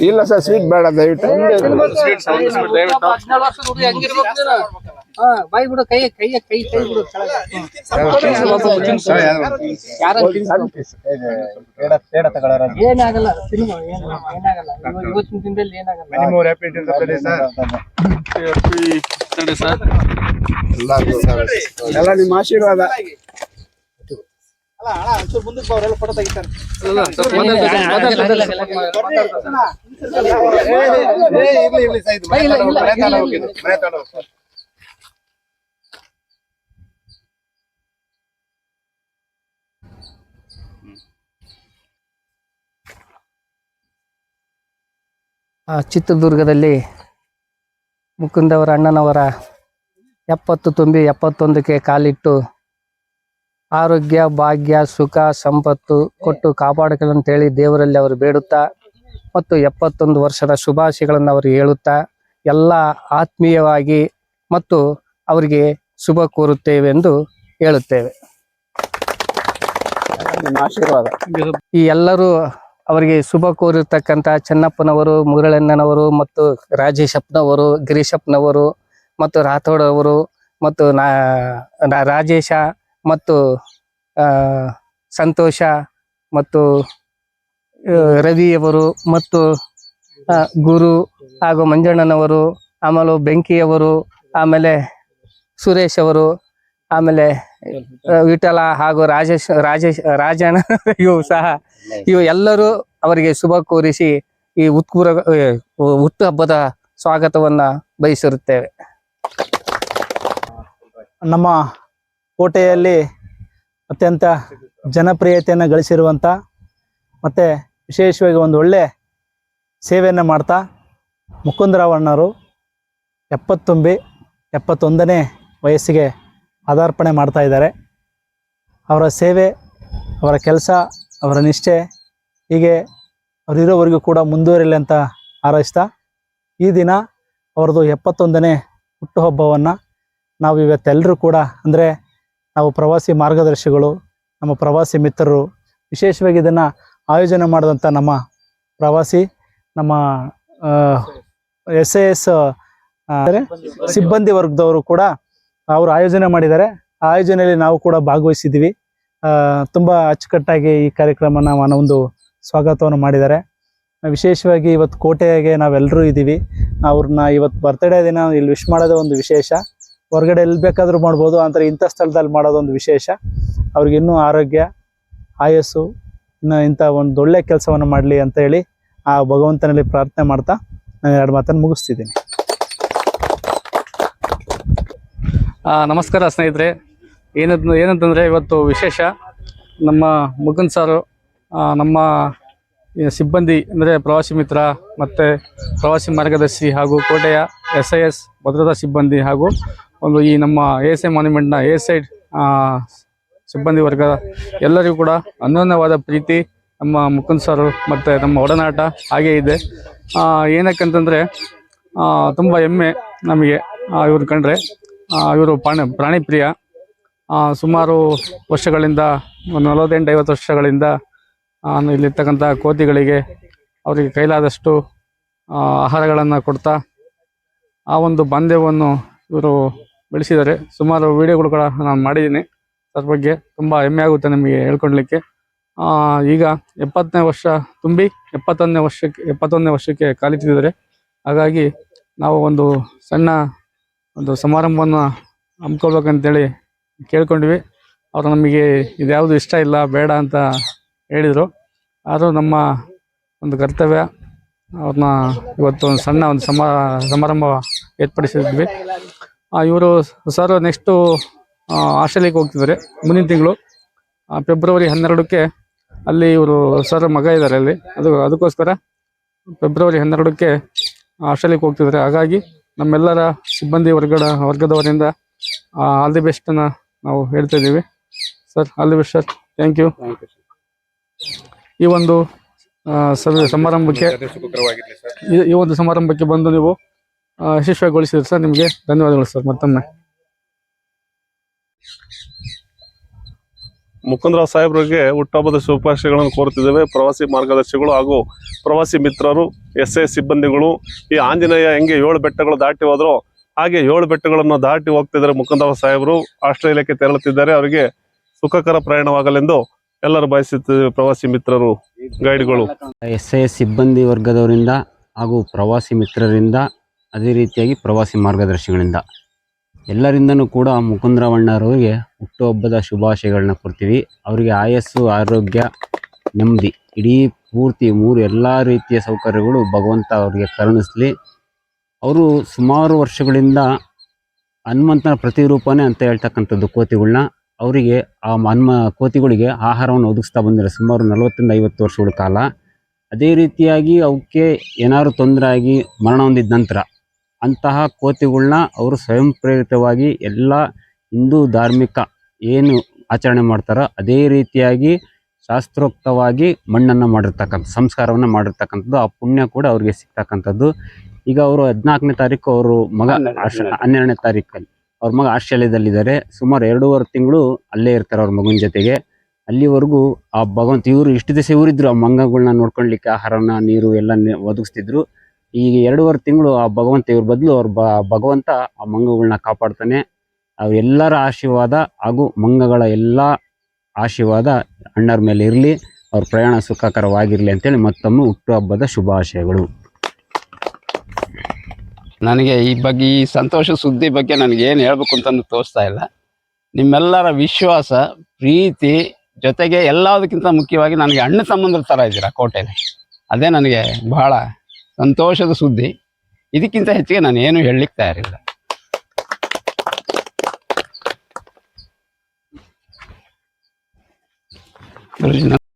ಇಲ್ಲ sir sweet ಬೇಡ ದಯವಿಟ್ಟು ಬಾಯ್ ಬಿಡು ಕೈ ಕೈ ಕೈ ಕೈ ಬಿಡು? ಏನಾಗಲ್ಲ ಸಿನಿಮಾ ಏನು ಏನಾಗಲ್ಲ. ಇವ- ಇವತ್ತಿನ ದಿನದಲ್ಲಿ ಏನಾಗಲ್ಲ. ಎಲ್ಲ ನಿಮ್ಮ ಆಶೀರ್ವಾದ. ಇಲ್ಲ, ಇಲ್ಲ, ಇಲ್ಲ, ಇಲ್ಲ. ಆ, ಚಿತ್ರದುರ್ಗದಲ್ಲಿ ಮುಕುಂದವರ ಅಣ್ಣನವರ ಎಪ್ಪತ್ತು ತುಂಬಿ ಎಪ್ಪತ್ತೊಂದಕ್ಕೆ ಕಾಲಿಟ್ಟು ಆರೋಗ್ಯ ಭಾಗ್ಯ ಸುಖ ಸಂಪತ್ತು ಕೊಟ್ಟು ಕಾಪಾಡಕಂತೇಳಿ ದೇವರಲ್ಲಿ ಅವರು ಬೇಡುತ್ತಾ ಮತ್ತು ಎಪ್ಪತ್ತೊಂದು ವರ್ಷದ ಶುಭಾಶಯಗಳನ್ನು ಅವರು ಹೇಳುತ್ತಾ ಎಲ್ಲ ಆತ್ಮೀಯವಾಗಿ ಮತ್ತು ಅವರಿಗೆ ಶುಭ ಕೋರುತ್ತೇವೆ ಎಂದು ಹೇಳುತ್ತೇವೆ. ಈ ಎಲ್ಲರೂ ಅವರಿಗೆ ಶುಭ ಕೋರಿರ್ತಕ್ಕಂಥ ಚೆನ್ನಪ್ಪನವರು, ಮುರಳಣ್ಣನವರು ಮತ್ತು ರಾಜೇಶಪ್ಪನವರು, ಗಿರೀಶಪ್ಪನವರು ಮತ್ತು ರಾಥೋಡ್ ಅವರು ಮತ್ತು ನಾ ರಾಜೇಶ ಮತ್ತು ಸಂತೋಷ ಮತ್ತು ರವಿಯವರು ಮತ್ತು ಗುರು ಹಾಗೂ ಮಂಜಣ್ಣನವರು, ಆಮೇಲೆ ಬೆಂಕಿಯವರು, ಆಮೇಲೆ ಸುರೇಶ್ ಅವರು ಆಮೇಲೆ ವಿಠಲ ಹಾಗೂ ರಾಜೇಶ್ ರಾಜೇಶ್ ರಾಜಣ್ಣ ಇವು ಸಹ ಇವು ಎಲ್ಲರೂ ಅವರಿಗೆ ಶುಭ ಕೋರಿಸಿ ಈ ಉತ್ಕೂರ ಹುಟ್ಟು ಹಬ್ಬದ ಸ್ವಾಗತವನ್ನ ಬಯಸಿರುತ್ತೇವೆ. ನಮ್ಮ ಕೋಟೆಯಲ್ಲಿ ಅತ್ಯಂತ ಜನಪ್ರಿಯತೆಯನ್ನು ಗಳಿಸಿರುವಂಥ ಮತ್ತು ವಿಶೇಷವಾಗಿ ಒಂದು ಒಳ್ಳೆ ಸೇವೆಯನ್ನು ಮಾಡ್ತಾ ಮುಕುಂದರಾವ್ ಅಣ್ಣರು ಎಪ್ಪತ್ತೊಂಬಿ ಎಪ್ಪತ್ತೊಂದನೇ ವಯಸ್ಸಿಗೆ ಪದಾರ್ಪಣೆ ಮಾಡ್ತಾ ಇದ್ದಾರೆ. ಅವರ ಸೇವೆ ಅವರ ಕೆಲಸ ಅವರ ನಿಷ್ಠೆ. ಹೀಗೆ ಅವರಿರೋವರೆಗೂ ಕೂಡ ಮುಂದುವರಿಲಿ ಅಂತ ಹಾರೈಸ್ತಾ ಈ ದಿನ ಅವರದು ಎಪ್ಪತ್ತೊಂದನೇ ಹುಟ್ಟುಹಬ್ಬವನ್ನು ನಾವು ಇವತ್ತೆಲ್ಲರೂ ಕೂಡ ಅಂದರೆ ನಾವು ಪ್ರವಾಸಿ ಮಾರ್ಗದರ್ಶಿಗಳು, ನಮ್ಮ ಪ್ರವಾಸಿ ಮಿತ್ರರು, ವಿಶೇಷವಾಗಿ ಇದನ್ನು ಆಯೋಜನೆ ಮಾಡಿದಂಥ ನಮ್ಮ ಪ್ರವಾಸಿ, ನಮ್ಮ ಎಸ್ ಎ ಎಸ್ ಅಂದರೆ ಸಿಬ್ಬಂದಿ ವರ್ಗದವರು ಕೂಡ ಅವರು ಆಯೋಜನೆ ಮಾಡಿದ್ದಾರೆ. ಆ ಆಯೋಜನೆಯಲ್ಲಿ ನಾವು ಕೂಡ ಭಾಗವಹಿಸಿದ್ದೀವಿ. ತುಂಬ ಅಚ್ಚುಕಟ್ಟಾಗಿ ಈ ಕಾರ್ಯಕ್ರಮನ ಮನ ಒಂದು ಸ್ವಾಗತವನ್ನು ಮಾಡಿದ್ದಾರೆ. ವಿಶೇಷವಾಗಿ ಇವತ್ತು ಕೋಟೆಗೆ ನಾವೆಲ್ಲರೂ ಇದ್ದೀವಿ. ಅವ್ರನ್ನ ಇವತ್ತು ಬರ್ತ್ಡೇ ದಿನ ಇಲ್ಲಿ ವಿಶ್ ಮಾಡೋದೇ ಒಂದು ವಿಶೇಷ. ಹೊರಗಡೆ ಎಲ್ಲಿ ಬೇಕಾದರೂ ಮಾಡ್ಬೋದು, ಆದರೆ ಇಂಥ ಸ್ಥಳದಲ್ಲಿ ಮಾಡೋದೊಂದು ವಿಶೇಷ. ಅವ್ರಿಗೆ ಇನ್ನೂ ಆರೋಗ್ಯ, ಆಯಸ್ಸು, ಇನ್ನು ಇಂಥ ಒಂದು ಒಳ್ಳೆ ಕೆಲಸವನ್ನು ಮಾಡಲಿ ಅಂತ ಹೇಳಿ ಆ ಭಗವಂತನಲ್ಲಿ ಪ್ರಾರ್ಥನೆ ಮಾಡ್ತಾ ನಾನು ಎರಡು ಮಾತನ್ನು ಮುಗಿಸ್ತಿದ್ದೀನಿ. ನಮಸ್ಕಾರ ಸ್ನೇಹಿತರೆ. ಏನಂತ ಏನಂತಂದರೆ ಇವತ್ತು ವಿಶೇಷ ನಮ್ಮ ಮುಕುಂದ್ ಸಾರು ನಮ್ಮ ಸಿಬ್ಬಂದಿ, ಅಂದರೆ ಪ್ರವಾಸಿ ಮಿತ್ರ ಮತ್ತು ಪ್ರವಾಸಿ ಮಾರ್ಗದರ್ಶಿ ಹಾಗೂ ಕೋಟೆಯ ಎಸ್ ಐ ಎಸ್ ಭದ್ರತಾ ಸಿಬ್ಬಂದಿ ಹಾಗೂ ಒಂದು ಈ ನಮ್ಮ ಎ ಎಸ್ ಐ ಮಾನ್ಯುಮೆಂಟ್ನ ಎ ಸೈಡ್ ಸಿಬ್ಬಂದಿ ವರ್ಗ ಎಲ್ಲರಿಗೂ ಕೂಡ ಅನ್ಯೋನ್ಯವಾದ ಪ್ರೀತಿ ನಮ್ಮ ಮುಕುಂದ್ ಸರ್ ಮತ್ತು ನಮ್ಮ ಒಡನಾಟ ಹಾಗೇ ಇದೆ. ಏನಕ್ಕಂತಂದರೆ ತುಂಬ ಹೆಮ್ಮೆ ನಮಗೆ ಇವ್ರು ಕಂಡ್ರೆ ಇವರು ಪ್ರಾಣಿ ಪ್ರಾಣಿ ಪ್ರಿಯ ಸುಮಾರು ವರ್ಷಗಳಿಂದ ನಲವತ್ತೆಂಟು ಐವತ್ತು ವರ್ಷಗಳಿಂದ ಇಲ್ಲಿರ್ತಕ್ಕಂಥ ಕೋತಿಗಳಿಗೆ ಅವರಿಗೆ ಕೈಲಾದಷ್ಟು ಆಹಾರಗಳನ್ನು ಕೊಡ್ತಾ ಆ ಒಂದು ಬಾಂಧವ್ಯವನ್ನು ಇವರು ಬೆಳೆಸಿದ್ದಾರೆ. ಸುಮಾರು ವೀಡಿಯೋಗಳು ಕೂಡ ನಾನು ಮಾಡಿದ್ದೀನಿ. ಅದ್ರ ಬಗ್ಗೆ ತುಂಬ ಹೆಮ್ಮೆ ಆಗುತ್ತೆ ನಿಮಗೆ ಹೇಳ್ಕೊಡ್ಲಿಕ್ಕೆ. ಆ, ಈಗ ಎಪ್ಪತ್ತನೇ ವರ್ಷ ತುಂಬಿ ಎಪ್ಪತ್ತೊಂದನೇ ವರ್ಷಕ್ಕೆ ಎಪ್ಪತ್ತೊಂದನೇ ವರ್ಷಕ್ಕೆ ಕಾಲಿಟ್ಟಿದ್ದಾರೆ ಹಾಗಾಗಿ ನಾವು ಒಂದು ಸಣ್ಣ ಒಂದು ಸಮಾರಂಭವನ್ನು ಹಮ್ಮಿಕೊಳ್ಬೇಕಂತೇಳಿ ಕೇಳ್ಕೊಂಡ್ವಿ. ಅವರು ನಮಗೆ ಇದ್ಯಾವುದು ಇಷ್ಟ ಇಲ್ಲ, ಬೇಡ ಅಂತ ಹೇಳಿದರು. ಆದರೂ ನಮ್ಮ ಒಂದು ಕರ್ತವ್ಯ, ಅವ್ರನ್ನ ಇವತ್ತು ಒಂದು ಸಣ್ಣ ಒಂದು ಸಮ, ಸಮಾರಂಭ ಏರ್ಪಡಿಸಿದ್ವಿ. ಇವರು ಸರ್ ನೆಕ್ಸ್ಟು ಆಸ್ಟ್ರೇಲಿಯಾಗೆ ಹೋಗ್ತಿದ್ದಾರೆ, ಮುಂದಿನ ತಿಂಗಳು. ಫೆಬ್ರವರಿ ಹನ್ನೆರಡಕ್ಕೆ ಅಲ್ಲಿ ಇವರು ಸರ್ ಮಗ ಇದ್ದಾರೆ ಅಲ್ಲಿ. ಅದು, ಅದಕ್ಕೋಸ್ಕರ ಫೆಬ್ರವರಿ ಹನ್ನೆರಡಕ್ಕೆ ಆಸ್ಟ್ರೇಲಿಯಾಗೆ ಹೋಗ್ತಿದ್ದಾರೆ. ಹಾಗಾಗಿ ನಮ್ಮೆಲ್ಲರ ಸಿಬ್ಬಂದಿ ವರ್ಗದ, ವರ್ಗದವರಿಂದ ಆಲ್ ದಿ ಬೆಸ್ಟನ್ನು ನಾವು ಹೇಳ್ತಾ ಇದ್ದೀವಿ. Sir all the best sir thank you ಈ ಒಂದು ಸಮಾರಂಭಕ್ಕೆ ಈ- ಈ ಒಂದು ಸಮಾರಂಭಕ್ಕೆ ಬಂದು ನೀವು ಯಶಸ್ವಿಗೊಳಿಸಿದ್ರಿ ಸರ್ ನಿಮಗೆ ಧನ್ಯವಾದಗಳು ಸರ್ ಮತ್ತೊಮ್ಮೆ. ಮುಕುಂದರಾವ್ ಸಾಹೇಬ್ರಿಗೆ ಹುಟ್ಟಹಬ್ಬದ ಶುಭಾಶಯಗಳನ್ನು ಕೋರುತ್ತಿದ್ದೇವೆ. ಪ್ರವಾಸಿ ಮಾರ್ಗದರ್ಶಿಗಳು ಹಾಗೂ ಪ್ರವಾಸಿ ಮಿತ್ರರು ಎಸ್ ಎ ಸಿಬ್ಬಂದಿಗಳು ಈ ಆಂಜನೇಯ ಹೆಂಗೆ ಏಳು ಬೆಟ್ಟಗಳು ದಾಟಿ ಹೋದ್ರು ಹಾಗೆ ಏಳು ಬೆಟ್ಟಗಳನ್ನು ದಾಟಿ ಹೋಗ್ತಿದ್ದಾರೆ ಮುಕುಂದರಾವ್ ಸಾಹೇಬರು. ಆಸ್ಟ್ರೇಲಿಯಾಕ್ಕೆ ತೆರಳುತ್ತಿದ್ದಾರೆ. ಅವರಿಗೆ ಸುಖಕರ ಪ್ರಯಾಣವಾಗಲೆಂದು ಎಲ್ಲರೂ ಬಯಸುತ್ತಿದ್ದೇವೆ ಪ್ರವಾಸಿ ಮಿತ್ರರು, ಗೈಡ್ಗಳು. ಎಸ್ ಐ ಎಸ್ ಸಿಬ್ಬಂದಿ ವರ್ಗದವರಿಂದ ಹಾಗೂ ಪ್ರವಾಸಿ ಮಿತ್ರರಿಂದ, ಅದೇ ರೀತಿಯಾಗಿ ಪ್ರವಾಸಿ ಮಾರ್ಗದರ್ಶಿಗಳಿಂದ. ಎಲ್ಲರಿಂದನೂ ಕೂಡ ಮುಕುಂದ್ರವಣ್ಣರವರಿಗೆ ಹುಟ್ಟುಹಬ್ಬದ ಶುಭಾಶಯಗಳನ್ನ ಕೊಡ್ತೀವಿ. ಅವರಿಗೆ ಆಯಸ್ಸು, ಆರೋಗ್ಯ, ನೆಮ್ಮದಿ, ಇಡೀ ಪೂರ್ತಿ ಮೂರು ಎಲ್ಲ ರೀತಿಯ ಸೌಕರ್ಯಗಳು ಭಗವಂತ ಅವರಿಗೆ ಕರುಣಿಸಲಿ. ಅವರು ಸುಮಾರು ವರ್ಷಗಳಿಂದ ಹನುಮಂತನ ಪ್ರತಿರೂಪನೇ ಅಂತ ಹೇಳ್ತಕ್ಕಂಥದ್ದು ಕೋತಿಗಳನ್ನ ಅವರಿಗೆ ಆ ಹನುಮ ಕೋತಿಗಳಿಗೆ ಆಹಾರವನ್ನು ಒದಗಿಸ್ತಾ ಬಂದಿರೋ ಸುಮಾರು ನಲವತ್ತರಿಂದ ಐವತ್ತು ವರ್ಷಗಳ ಕಾಲ. ಅದೇ ರೀತಿಯಾಗಿ ಅವಕ್ಕೆ ಏನಾದ್ರು ತೊಂದರೆ ಆಗಿ ಮರಣ ಹೊಂದಿದ ನಂತರ ಅಂತಹ ಕೋತಿಗಳನ್ನ ಅವರು ಸ್ವಯಂ ಪ್ರೇರಿತವಾಗಿ ಎಲ್ಲ ಹಿಂದೂ ಧಾರ್ಮಿಕ ಏನು ಆಚರಣೆ ಮಾಡ್ತಾರೋ ಅದೇ ರೀತಿಯಾಗಿ ಶಾಸ್ತ್ರೋಕ್ತವಾಗಿ ಮಣ್ಣನ್ನು ಮಾಡಿರ್ತಕ್ಕಂಥ ಸಂಸ್ಕಾರವನ್ನು ಮಾಡಿರ್ತಕ್ಕಂಥದ್ದು ಆ ಪುಣ್ಯ ಕೂಡ ಅವ್ರಿಗೆ ಸಿಗ್ತಕ್ಕಂಥದ್ದು. ಈಗ ಅವರು ಹದಿನಾಲ್ಕನೇ ತಾರೀಕು ಅವರು ಮಗ ಹನ್ನೆರಡನೇ ತಾರೀಕಲ್ಲಿ. ಅವ್ರ ಮಗ ಆಸ್ಟ್ರೇಲಿಯಾದಲ್ಲಿದ್ದಾರೆ ಸುಮಾರು ಎರಡೂವರೆ ತಿಂಗಳು ಅಲ್ಲೇ ಇರ್ತಾರೆ ಅವ್ರ ಮಗನ ಜೊತೆಗೆ. ಅಲ್ಲಿವರೆಗೂ ಆ ಭಗವಂತ ಇವರು ಇಷ್ಟು ದಿವಸ ಇವರಿದ್ರು ಆ ಮಂಗಗಳನ್ನ ನೋಡ್ಕೊಳ್ಲಿಕ್ಕೆ ಆಹಾರನ ನೀರು ಎಲ್ಲ ಒದಗಿಸ್ತಿದ್ರು. ಈಗ ಎರಡೂವರೆ ತಿಂಗಳು ಆ ಭಗವಂತ ಇವ್ರ ಬದಲು ಅವ್ರ ಭಗವಂತ ಆ ಮಂಗಗಳನ್ನ ಕಾಪಾಡ್ತಾನೆ. ಅವೆಲ್ಲರ ಆಶೀರ್ವಾದ ಹಾಗೂ ಮಂಗಗಳ ಎಲ್ಲ ಆಶೀರ್ವಾದ ಅಣ್ಣರ ಮೇಲೆ ಇರಲಿ, ಅವ್ರ ಪ್ರಯಾಣ ಸುಖಕರವಾಗಿರಲಿ ಅಂತೇಳಿ ಮತ್ತೊಮ್ಮೆ ಹುಟ್ಟುಹಬ್ಬದ ಶುಭಾಶಯಗಳು. ನನಗೆ ಈ ಬಗ್ಗೆ, ಈ ಸಂತೋಷ ಸುದ್ದಿ ಬಗ್ಗೆ ನನಗೆ ಏನು ಹೇಳ್ಬೇಕು ಅಂತಂದು ತೋರಿಸ್ತಾ ಇಲ್ಲ. ನಿಮ್ಮೆಲ್ಲರ ವಿಶ್ವಾಸ, ಪ್ರೀತಿ ಜೊತೆಗೆ ಎಲ್ಲದಕ್ಕಿಂತ ಮುಖ್ಯವಾಗಿ ನನಗೆ ಅಣ್ಣ ಸಂಬಂಧದ ಥರ ಇದ್ದೀರಾ ಕೋಟೆಯಲ್ಲಿ ಅದೇ ನನಗೆ ಬಹಳ ಸಂತೋಷದ ಸುದ್ದಿ. ಇದಕ್ಕಿಂತ ಹೆಚ್ಚಿಗೆ ನಾನು ಏನು ಹೇಳಲಿಕ್ಕೆ ತಯಾರಿಲ್ಲ. Pero si no